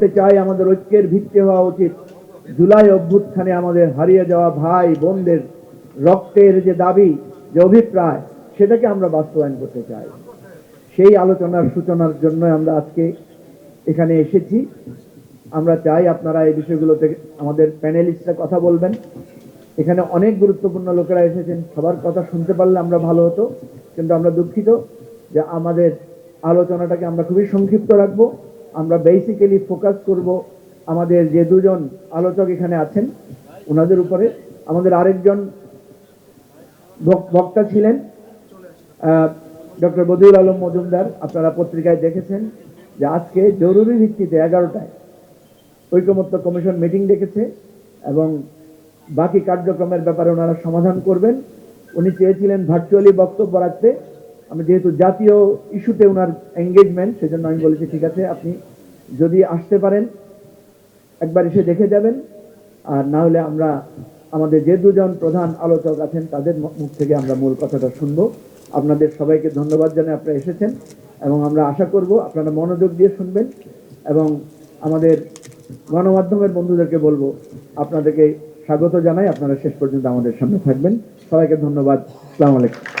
চাই, আমাদের ঐক্যের ভিত্তি হওয়া উচিত। জুলাই অভ্যুত্থানে আমাদের হারিয়ে যাওয়া ভাই, বোনদের রক্তের যে দাবি, যে অভিপ্রায়, সেটাকে আমরা বাস্তবায়ন করতে চাই। সেই আলোচনার সূচনার জন্য আমরা আজকে এখানে এসেছি। আমরা চাই আপনারা এই বিষয়গুলোতে আমাদের প্যানেলিস্টরা কথা বলবেন। এখানে অনেক গুরুত্বপূর্ণ লোকেরা এসেছেন, সবার কথা শুনতে পারলে আমরা ভালো হতো। কিন্তু আমরা দুঃখিত যে আমাদের আলোচনাটাকে আমরা খুবই সংক্ষিপ্ত রাখব। আমরা বেসিক্যালি ফোকাস করব আমাদের যে দুজন আলোচক এখানে আছেন, ওনাদের উপরে। আমাদের আরেকজন বক- বক্তা ছিলেন ডক্টর বদিউল আলম মজুমদার। আপনারা পত্রিকায় দেখেছেন যে আজকে জরুরি ভিত্তিতে এগারোটায় ঐকমত্য কমিশন মিটিং ডেকেছে এবং বাকি কার্যক্রমের ব্যাপারে ওনারা সমাধান করবেন। উনি চেয়েছিলেন ভার্চুয়ালি বক্তব্য রাখতে। আমি যেহেতু জাতীয় ইস্যুতে ওনার এঙ্গেজমেন্ট সেজন্য আমি বলেছি, ঠিক আছে, আপনি যদি আসতে পারেন, একবার এসে দেখে যাবেন। আর না হলে আমরা, আমাদের যে দুজন প্রধান আলোচক আছেন, তাদের মুখ থেকে আমরা মূল কথাটা শুনব। আপনাদের সবাইকে ধন্যবাদ জানাই আপনারা এসেছেন। এবং আমরা আশা করব আপনারা মনোযোগ দিয়ে শুনবেন। এবং আমাদের গণমাধ্যমের বন্ধুদেরকে বলব, আপনাদেরকে স্বাগত জানাই। আপনারা শেষ পর্যন্ত আমাদের সামনে থাকবেন। সবাইকে ধন্যবাদ। আসসালামু আলাইকুম।